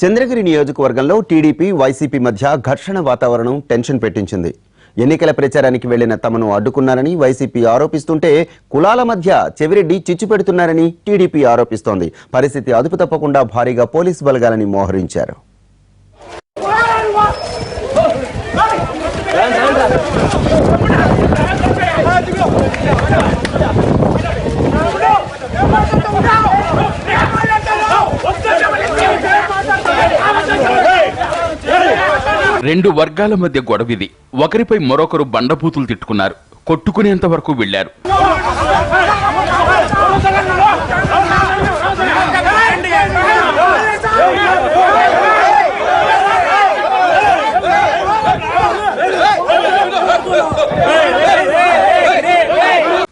చంద్రగిరి నియోజకవర్గంలో TDP YCP మధ్య ఘర్షణ వాతావరణం టెన్షన్ పెట్టించింది. ఎన్నికల ప్రచారానికి వెళ్ళిన తమను అడ్డుకున్నారని వైసీపీ ఆరోపిస్తుంటే కులాల మధ్య చెవిరెడ్డి చిచ్చు పెడుతున్నారని టీడీపీ ఆరోపిస్తోంది. పరిస్థితి అదుపు తప్పకుండా భారీగా పోలీసు బలగాలని మోహరించారు. రెండు వర్గాల మధ్య గొడవిది. ఒకరిపై మరొకరు బండబూతులు తిట్టుకున్నారు. కొట్టుకునేంత వరకు వెళ్ళారు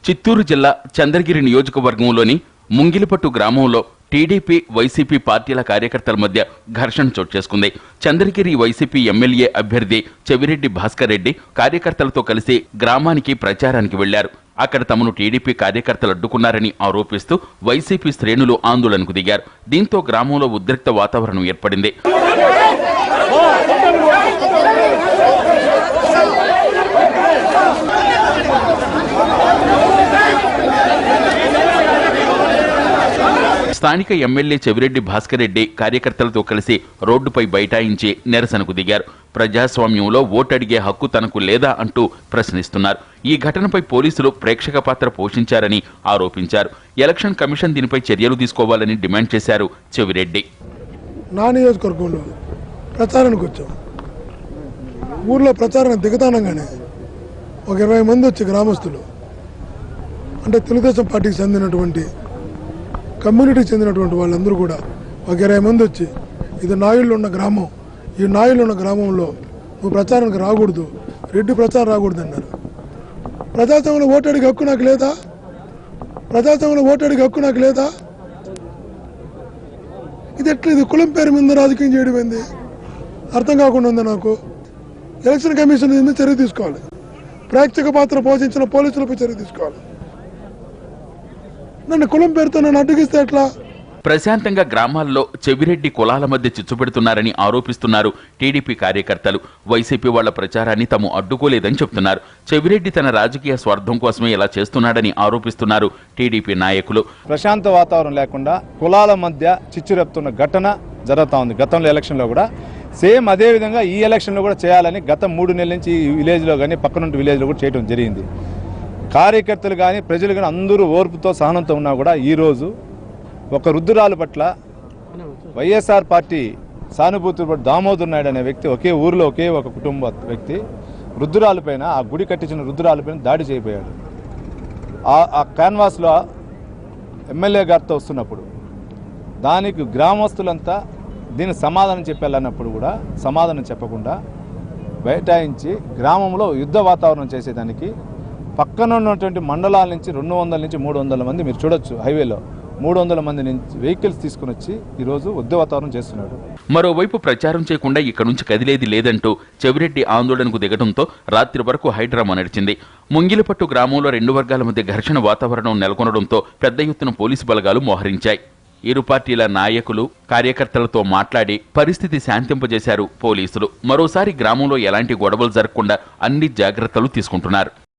చిత్తూరు జిల్లా చంద్రగిరి నియోజకవర్గంలోని ముంగిలిపట్టు గ్రామంలో టీడీపీ వైసీపీ పార్టీల కార్యకర్తల మధ్య ఘర్షణ చోటు చేసుకుంది. చంద్రగిరి వైసీపీ ఎమ్మెల్యే అభ్యర్థి చెవిరెడ్డి భాస్కర్ రెడ్డి కార్యకర్తలతో కలిసి గ్రామానికి ప్రచారానికి వెళ్ళారు. అక్కడ తమను టీడీపీ కార్యకర్తలు అడ్డుకున్నారని ఆరోపిస్తూ వైసీపీ శ్రేణులు ఆందోళనకు దిగారు. దీంతో గ్రామంలో ఉద్రిక్త వాతావరణం ఏర్పడింది. స్థానిక ఎమ్మెల్యే చెవిరెడ్డి భాస్కర్ రెడ్డి కార్యకర్తలతో కలిసి రోడ్డుపై బైఠాయించి నిరసనకు దిగారు. ప్రజాస్వామ్యంలో ఓటడిగే హక్కు తనకు లేదా అంటూ ప్రశ్నిస్తున్నారు. ఈ ఘటనపై పోలీసులు ప్రేక్షక పాత్ర పోషించారని ఆరోపించారు. ఎలక్షన్ కమిషన్ దీనిపై చర్యలు తీసుకోవాలని డిమాండ్ చేశారు చెవిరెడ్డి. నా నియోజకవర్గంలో ప్రచారానికి వచ్చాం. ఊర్లో ప్రచారం దిగతానంగానే ఒక ఇరవై మంది వచ్చి గ్రామస్తులు అంటే తెలుగుదేశం పార్టీకి చెందినటువంటి కమ్యూనిటీకి చెందినటువంటి వాళ్ళందరూ కూడా ఒక ఇరవై మంది వచ్చి ఇది నాయుళ్ళు ఉన్న గ్రామం ఈ నాయుళ్ళు ఉన్న గ్రామంలో నువ్వు ప్రచారానికి రాకూడదు రెడ్డి ప్రచారం రాకూడదు అన్నారు. ప్రజాస్వామ్యంలో ఓటడికి హక్కు నాకు లేదా? ప్రజాస్వామ్యంలో ఓటడికి హక్కు నాకు లేదా? ఇది ఎట్లా ఇది కులం పేరు మీద రాజకీయం చేయడం ఏంది? అర్థం కాకుండా ఉంది నాకు? ఎలక్షన్ కమిషన్ మీద చర్య తీసుకోవాలి. ప్రేక్షక పాత్ర పోషించిన పోలీసులపై చర్య తీసుకోవాలి. నన్ను కులం పేరుతో నన్ను అడ్డగిస్తే ఎట్లా? ప్రశాంతంగా గ్రామాల్లో చెవిరెడ్డి కులాల మధ్య చిచ్చుపెడుతున్నారని ఆరోపిస్తున్నారు టీడీపీ కార్యకర్తలు. వైసీపీ వాళ్ళ ప్రచారాన్ని తాము అడ్డుకోలేదని చెబుతున్నారు చెవిరెడ్డి తన రాజకీయ స్వార్థం కోసమే ఇలా చేస్తున్నాడని ఆరోపిస్తున్నారు టీడీపీ నాయకులు. ప్రశాంత వాతావరణం లేకుండా కులాల మధ్య చిచ్చురెప్తున్న ఘటన జరుగుతూ ఉంది. గతంలో ఎలక్షన్లో కూడా సేమ్ అదే విధంగా ఈ ఎలక్షన్లో కూడా చేయాలని గత మూడు నెలల నుంచి ఈ విలేజ్లో కానీ పక్కనుంటి విలేజ్లో కూడా చేయడం జరిగింది. కార్యకర్తలు కానీ ప్రజలు కానీ అందరూ ఓర్పుతో సహనంతో ఉన్నా కూడా ఈరోజు ఒక రుద్దురాలు పట్ల వైఎస్ఆర్ పార్టీ సానుభూతి పట్ల దామోదర్ నాయుడు అనే వ్యక్తి ఒకే ఊరిలో ఒకే ఒక కుటుంబ వ్యక్తి రుద్దురాలపైన ఆ గుడి కట్టించిన రుద్దురాలపైన దాడి చేయబోయాడు. ఆ- ఆ క్యాన్వాస్లో ఎమ్మెల్యే గారితో వస్తున్నప్పుడు దానికి గ్రామస్తులంతా దీనికి సమాధానం చెప్పాలన్నప్పుడు కూడా సమాధానం చెప్పకుండా బైఠాయించి గ్రామంలో యుద్ధ వాతావరణం చేసేదానికి పక్కన ఉన్నటువంటి మండలాల నుంచి రెండు వందల నుంచి మూడు వందల మంది మీరు చూడొచ్చు హైవేలో. మూడు వందల మంది నుంచి వెహికల్స్ తీసుకుని వచ్చి ఈరోజు యుద్ధ చేస్తున్నాడు మరోవైపు ప్రచారం చేయకుండా ఇక్కడి నుంచి కదిలేది లేదంటూ చెవిరెడ్డి ఆందోళనకు దిగడంతో రాత్రి వరకు హైడ్రామా నడిచింది. ముంగిలిపట్టు గ్రామంలో రెండు వర్గాల మధ్య ఘర్షణ వాతావరణం నెలకొనడంతో పెద్ద ఎత్తున పోలీసు బలగాలు మోహరించాయి. ఇరు పార్టీల నాయకులు కార్యకర్తలతో మాట్లాడి పరిస్థితి శాంతింపజేశారు పోలీసులు. మరోసారి గ్రామంలో ఎలాంటి గొడవలు జరగకుండా అన్ని జాగ్రత్తలు తీసుకుంటున్నారు.